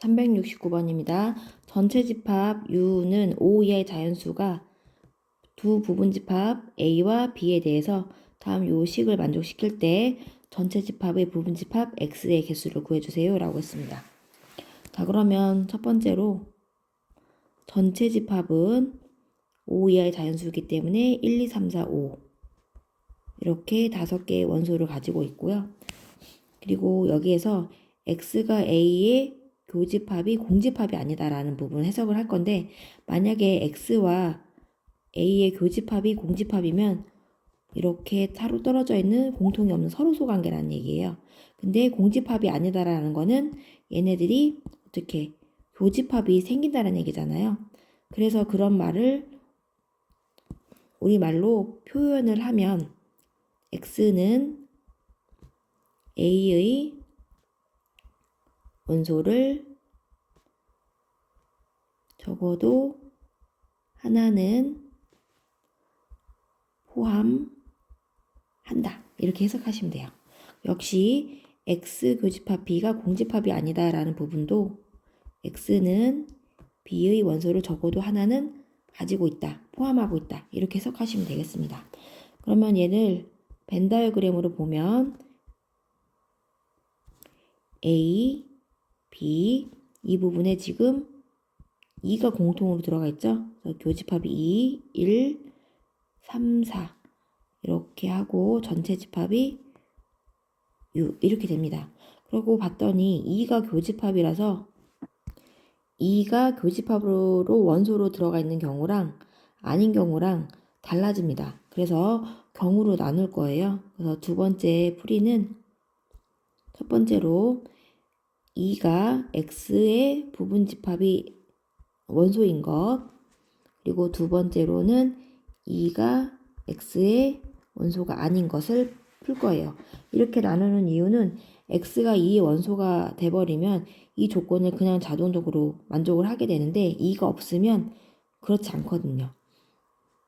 369번입니다. 전체 집합 U는 O 이하의 자연수가 두 부분 집합 A와 B에 대해서 다음 요식을 만족시킬 때 전체 집합의 부분 집합 X의 개수를 구해주세요 라고 했습니다. 자 그러면 첫 번째로 전체 집합은 5 이하의 자연수이기 때문에 1, 2, 3, 4, 5 이렇게 다섯 개의 원소를 가지고 있고요. 그리고 여기에서 x가 a의 교집합이 공집합이 아니다라는 부분 해석을 할 건데 만약에 x와 a의 교집합이 공집합이면 이렇게 차로 떨어져 있는 공통이 없는 서로소 관계라는 얘기예요. 근데 공집합이 아니다라는 거는 얘네들이 어떻게 교집합이 생긴다는 얘기잖아요. 그래서 그런 말을 우리말로 표현을 하면 x는 a의 원소를 적어도 하나는 포함한다. 이렇게 해석하시면 돼요. 역시 x 교집합 b가 공집합이 아니다라는 부분도 x는 b의 원소를 적어도 하나는 가지고 있다, 포함하고 있다. 이렇게 해석하시면 되겠습니다. 그러면 얘를 벤 다이어그램으로 보면 A, B 이 부분에 지금 2가 공통으로 들어가 있죠. 교집합이 2, 1, 3, 4 이렇게 하고 전체 집합이 6 이렇게 됩니다. 그리고 봤더니 2가 교집합이라서 2가 교집합으로 원소로 들어가 있는 경우랑 아닌 경우랑 달라집니다. 그래서 경우로 나눌 거예요. 그래서 두 번째 풀이는 첫 번째로 2가 x의 부분 집합이 원소인 것 그리고 두 번째로는 2가 x의 원소가 아닌 것을 풀 거예요. 이렇게 나누는 이유는 x가 2의 원소가 돼버리면 이 조건을 그냥 자동적으로 만족을 하게 되는데 2가 없으면 그렇지 않거든요.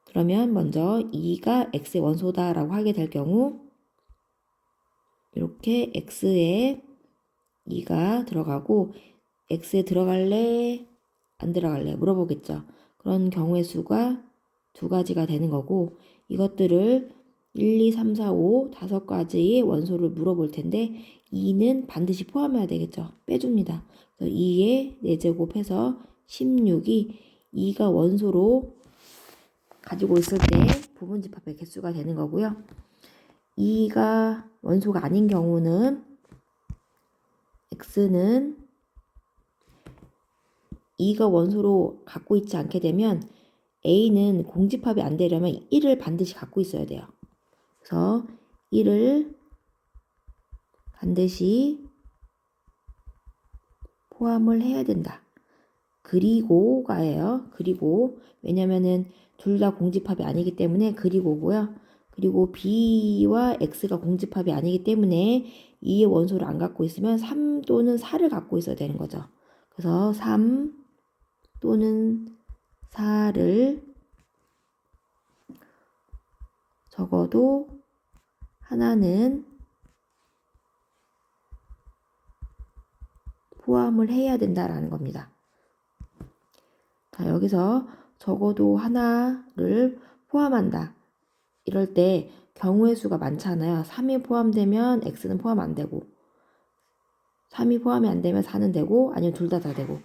그러면 먼저 2가 x의 원소다라고 하게 될 경우 이렇게 x에 2가 들어가고 x에 들어갈래 안 들어갈래 물어보겠죠. 그런 경우의 수가 두 가지가 되는 거고 이것들을 1, 2, 3, 4, 5 다섯 가지의 원소를 물어볼 텐데 2는 반드시 포함해야 되겠죠. 빼줍니다. 그래서 2에 4제곱해서 16이 2가 원소로 가지고 있을 때 부분 집합의 개수가 되는 거고요. 2가 원소가 아닌 경우는 x는 2가 원소로 갖고 있지 않게 되면 a는 공집합이 안 되려면 1을 반드시 갖고 있어야 돼요. 그래서 1을 반드시 포함을 해야 된다. 그리고가예요. 그리고 왜냐면은 둘 다 공집합이 아니기 때문에 그리고고요. 그리고 b와 x가 공집합이 아니기 때문에 2의 원소를 안 갖고 있으면 3 또는 4를 갖고 있어야 되는 거죠. 그래서 3 또는 4를 적어도 하나는 포함을 해야 된다라는 겁니다. 자, 여기서 적어도 하나를 포함한다. 이럴 때 경우의 수가 많잖아요. 3이 포함되면 x는 포함 안 되고 3이 포함이 안 되면 4는 되고 아니면 둘 다다 되고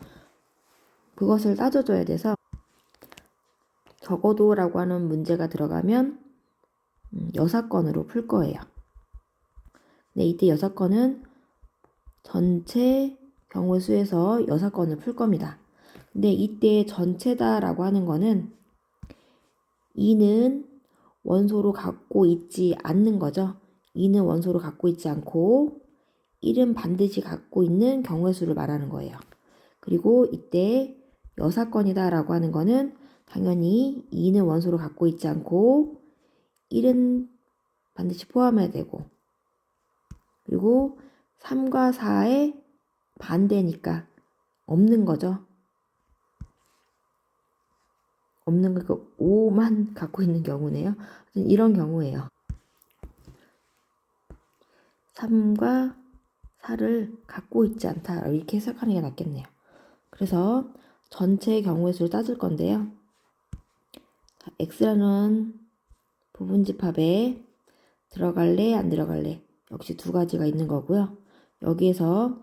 그것을 따져줘야 돼서 적어도 라고 하는 문제가 들어가면 음, 여사건으로 풀 거예요. 네, 이때 여사건은 전체 경우의 수에서 여사건을 풀 겁니다. 근데 이때 전체다라고 하는 거는 2는 원소로 갖고 있지 않는 거죠. 2는 원소로 갖고 있지 않고 1은 반드시 갖고 있는 경우의 수를 말하는 거예요. 그리고 이때 여사건이다 라고 하는 거는 당연히 2는 원소로 갖고 있지 않고 1은 반드시 포함해야 되고 그리고 3과 4의 반대니까 없는 거죠. 없는 거 5만 갖고 있는 경우네요. 이런 경우예요. 3과 4를 갖고 있지 않다. 이렇게 해석하는 게 낫겠네요. 그래서 전체 경우의 수를 따질 건데요. 자, x라는 부분집합에 들어갈래 안 들어갈래 역시 두 가지가 있는 거고요. 여기에서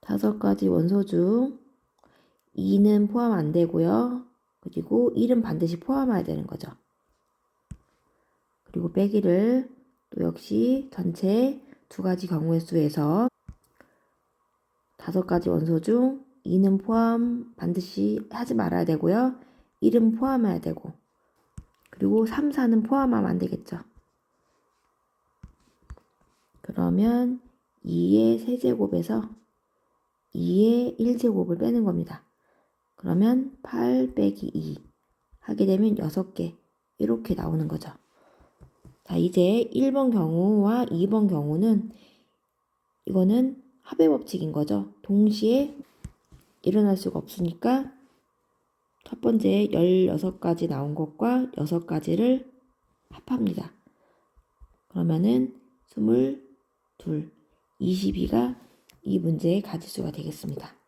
다섯 가지 원소 중 2는 포함 안 되고요. 그리고 1은 반드시 포함해야 되는 거죠. 그리고 빼기를 또 역시 전체 두 가지 경우의 수에서 다섯 가지 원소 중 2는 포함 반드시 하지 말아야 되고요. 1은 포함해야 되고 그리고 3, 4는 포함하면 안 되겠죠. 그러면 2의 세제곱에서 2의 1제곱을 빼는 겁니다. 그러면 8 빼기 2 하게 되면 6개 이렇게 나오는 거죠. 자, 이제 1번 경우와 2번 경우는 이거는 합의 법칙인 거죠. 동시에 일어날 수가 없으니까 첫 번째 16가지 나온 것과 6가지를 합합니다. 그러면은 22, 22가 이 문제의 가지수가 되겠습니다.